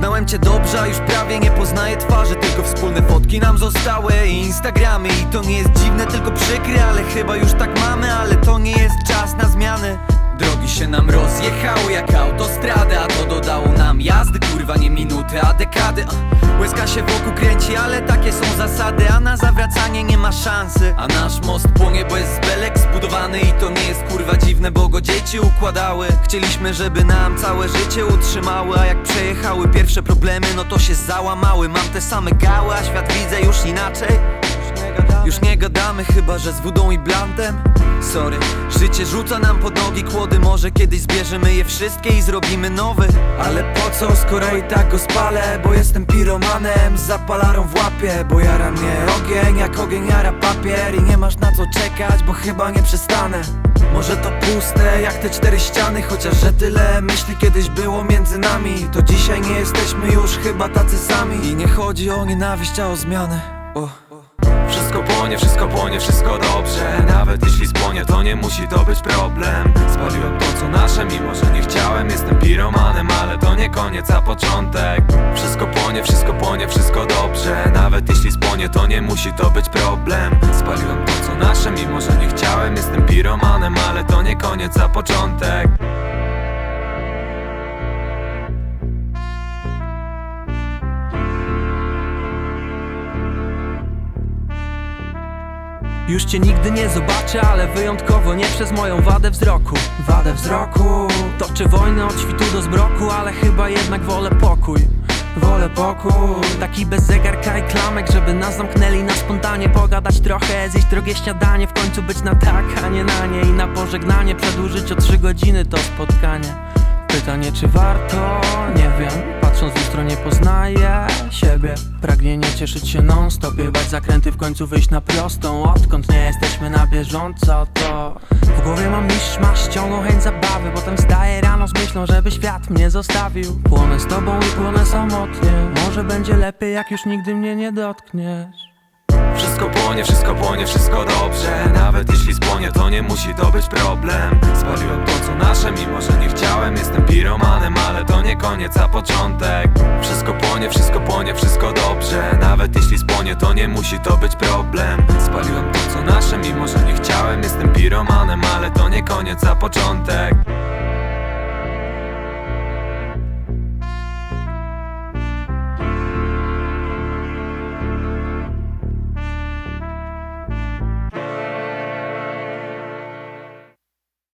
Znałem cię dobrze, a już prawie nie poznaję twarzy Tylko wspólne fotki nam zostały i Instagramy. I to nie jest dziwne, tylko przykre Ale chyba już tak mamy, ale to nie jest czas na zmiany. Drogi się nam rozjechały jak autostrady kurwa nie minuty, a dekady Łezka się wokół kręci, ale takie są zasady A na zawracanie nie ma szansy. A nasz most płonie, bo jest z belek zbudowany I to nie jest kurwa dziwne, bo go dzieci układały. Chcieliśmy, żeby nam całe życie utrzymały A jak przejechały pierwsze problemy, no to się załamały. Mam te same gały, a świat widzę już inaczej już nie gadamy chyba, że z wodą i blantem. Sorry, życie rzuca nam pod nogi kłody. Może kiedyś zbierzemy je wszystkie i zrobimy nowy. Ale po co, skoro i tak go spalę? Bo jestem piromanem zapalarą w łapie. Bo jara mnie ogień, jak ogień jara papier. I nie masz na co czekać, bo chyba nie przestanę. Może to puste jak te cztery ściany. Chociaż że tyle myśli kiedyś było między nami. To dzisiaj nie jesteśmy już chyba tacy sami. I nie chodzi o nienawiść, a o zmianę o. Płonie, wszystko płonie, wszystko dobrze. Nawet jeśli spłonie, to nie musi to być problem. Spaliłem to co nasze, mimo że nie chciałem. Jestem piromanem, ale to nie koniec, a początek. Wszystko płonie, wszystko płonie, wszystko dobrze. Nawet jeśli spłonie, to nie musi to być problem. Spaliłem to co nasze, mimo że nie chciałem. Jestem piromanem, ale to nie koniec, a początek Już cię nigdy nie zobaczę, ale wyjątkowo nie przez moją wadę wzroku. Wadę wzroku. Toczę wojnę od świtu do zbroku, ale chyba jednak wolę pokój. Wolę pokój. Taki bez zegarka i klamek, żeby nas zamknęli na spontanie. Pogadać trochę, zjeść drogie śniadanie W końcu być na tak, a nie na nie. I na pożegnanie przedłużyć o trzy godziny to spotkanie. Pytanie czy warto? Nie wiem Pragnienie cieszyć się non stop Jebać zakręty w końcu wyjść na prostą. Odkąd nie jesteśmy na bieżąco to W głowie mam mistrz masz ciągną chęć zabawy. Potem wstaję rano z myślą, żeby świat mnie zostawił. Płonę z tobą i płonę samotnie. Może będzie lepiej jak już nigdy mnie nie dotkniesz. Wszystko płonie, wszystko płonie, wszystko dobrze. Nawet jeśli spłonie, to nie musi to być problem. Spaliłem to co nasze, mimo że nie chciałem. Jestem piromanem, ale to nie koniec, a początek. Wszystko płonie, wszystko płonie, wszystko spłonie, to nie musi to być problem. Spaliłem to co nasze, mimo że nie chciałem. Jestem piromanem, ale to nie koniec, a początek